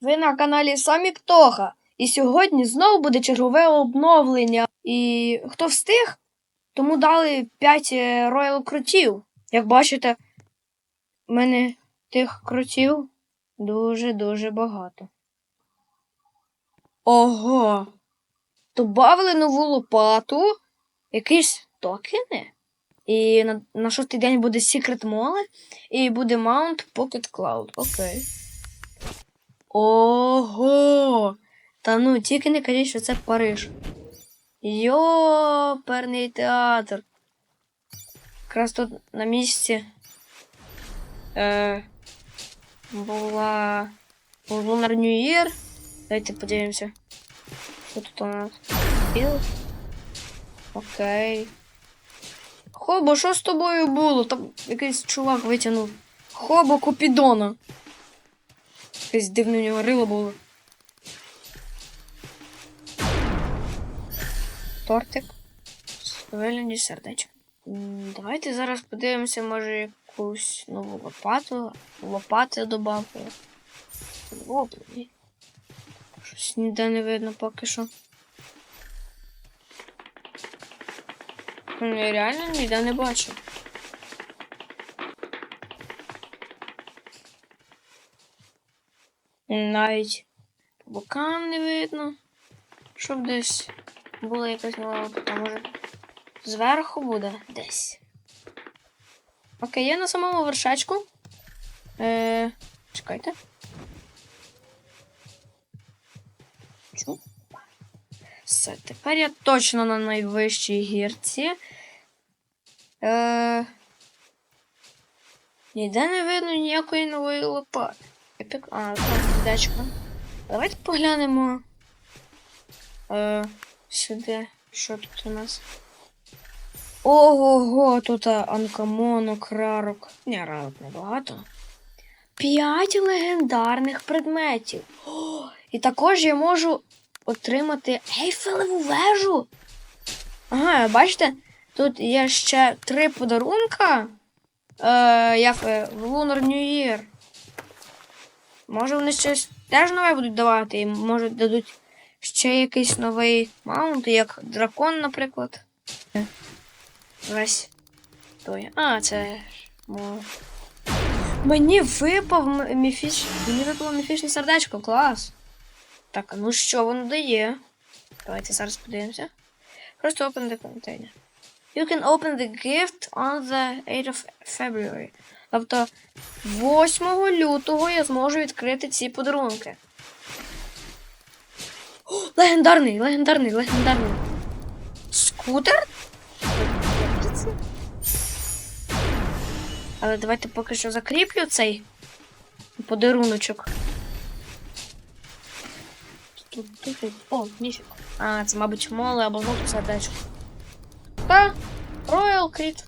Ви на каналі Самі Птоха. І сьогодні знову буде чергове обновлення. І хто встиг, тому дали 5 роял крутів. Як бачите, в мене тих крутів дуже-дуже багато. Ого! Добавили нову лопату, якісь токени. І на, на шостий день буде Secret Mole і буде Mount Pocket Cloud. Окей. Ого! Та ну, тільки не кажіть, що це Париж. Йоперний театр. Якраз тут на місці е, була Lunar New Давайте подивимося. Що тут у нас? Біл? Окей. Хобо, що з тобою було? Там якийсь чувак витягнув. Хобо Купідона. Якесь дивне у нього рило було. Тортик. Вигляді сердечко. Давайте зараз подивимося, може, якусь нову лопату. Лопати добавили. О. Щось ніде не видно поки що. Ну, Я реально ніде не бачу. Навіть по бокам не видно, щоб десь була якась нова. Може, зверху буде десь. Окей, я на самому вершечку. Е, чекайте. Чу. Все, тепер я точно на найвищій гірці. Е, ніде не видно ніякої нової лопати. Епік. А, сердечко. Давайте поглянемо. Е, сюди. Що тут у нас? Ого, тут анкамонок, рарок. Ні, рарок небагато. П'ять легендарних предметів. О, і також я можу отримати Ейфелеву вежу. Ага, бачите, тут є ще три подарунка. Е, як е, в Lunar New Year. Може вони щось теж нове будуть давати, і може дадуть ще якийсь новий маунт, як дракон, наприклад. Весь той. А, це. ж, Мені випав міфіч... Мені випало міфічне сердечко, клас. Так, ну що воно дає? Давайте зараз подивимося. Просто open the container. You can open the gift on the 8th of February. Тобто 8 лютого я зможу відкрити ці подарунки. О, легендарний, легендарний, легендарний. Скутер? Але давайте поки що закріплю цей подаруночок. О, ніфіг. А, це, мабуть, моле або жовте сердечко. Та, Royal Кріт.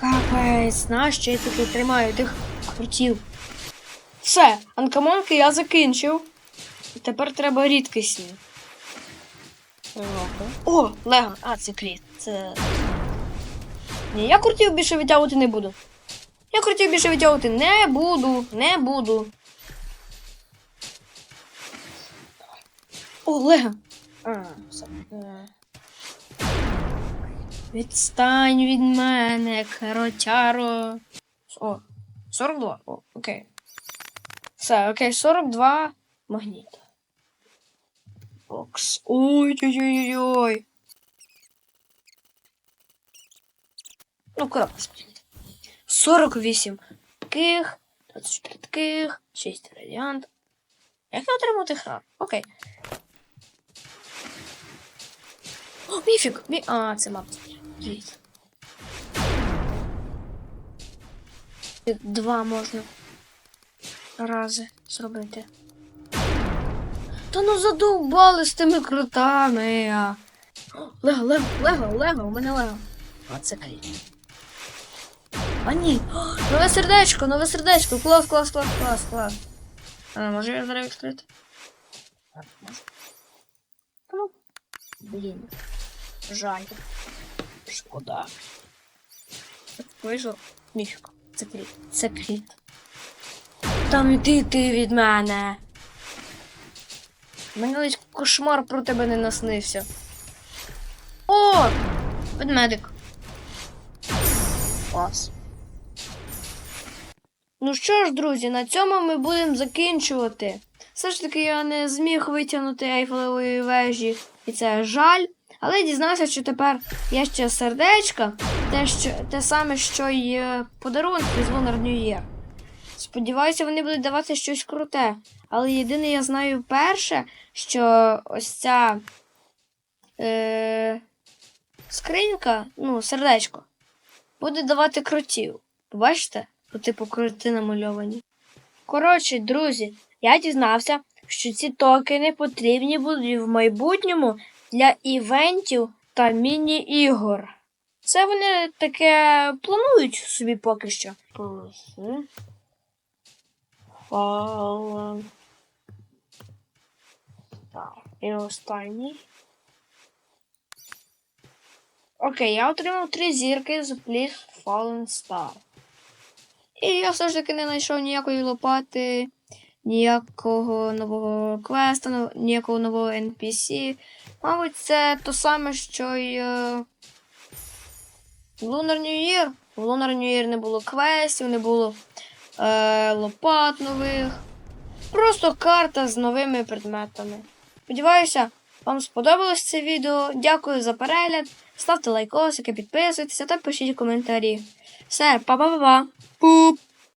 Капець, нащо я таки тримаю тих крутів. Все, анкамонки я закінчив. І тепер треба рідкісні. О, Лего. А, це кріт. Це. Ні, я крутів більше витягувати не буду. Я крутів більше витягувати не буду. Не буду. О, Лего. А, все. Відстань від мене, коротяро. О, 42. О, окей. Все, окей, 42 магніта. Бокс. Ой-ой-ой-ой. Ну, коробка спрямити. 48 таких, 24 таких, 6 радіант. Як я отримати храм? Окей. О, міфік! Мі... А, це мапа. Два можна рази зробити. Та ну задовбали з тими крутами. Лего, Лего, Лего, Лего, у мене Лего. А це кріт. А ні. Нове сердечко, нове сердечко. Клас, клас, клас, клас, клас. А, може я зараз відкрити? Так. Ну, блін. Жаль. Шкода. Вийшло. Міфік. Це кріт. Це кріт. там іди ти від мене? Мені лиш кошмар про тебе не наснився. О! Ведмедик. Клас. Ну що ж, друзі, на цьому ми будемо закінчувати. Все ж таки я не зміг витягнути ейфелевої вежі, і це жаль. Але дізнався, що тепер є ще сердечка, те, що, те саме, що й е, подарунки з Lunar New Year. Сподіваюся, вони будуть давати щось круте. Але єдине, я знаю перше, що ось ця е, скринька, ну, сердечко, буде давати крутів. Бачите? По типу крути намальовані. Коротше, друзі, я дізнався, що ці токени потрібні будуть в майбутньому для івентів та міні-ігор. Це вони таке планують собі поки що. Плюси. Так, і останній. Окей, я отримав три зірки з Please Fallen Star. І я все ж таки не знайшов ніякої лопати, ніякого нового квеста, но- ніякого нового NPC. Мабуть, це то саме, що й е, Lunar New Year. В Lunar New Year не було квестів, не було е, лопат нових. Просто карта з новими предметами. Сподіваюся, вам сподобалось це відео. Дякую за перегляд. Ставте лайкосики, підписуйтеся та пишіть коментарі. Все, па-па-па-па. Пуп!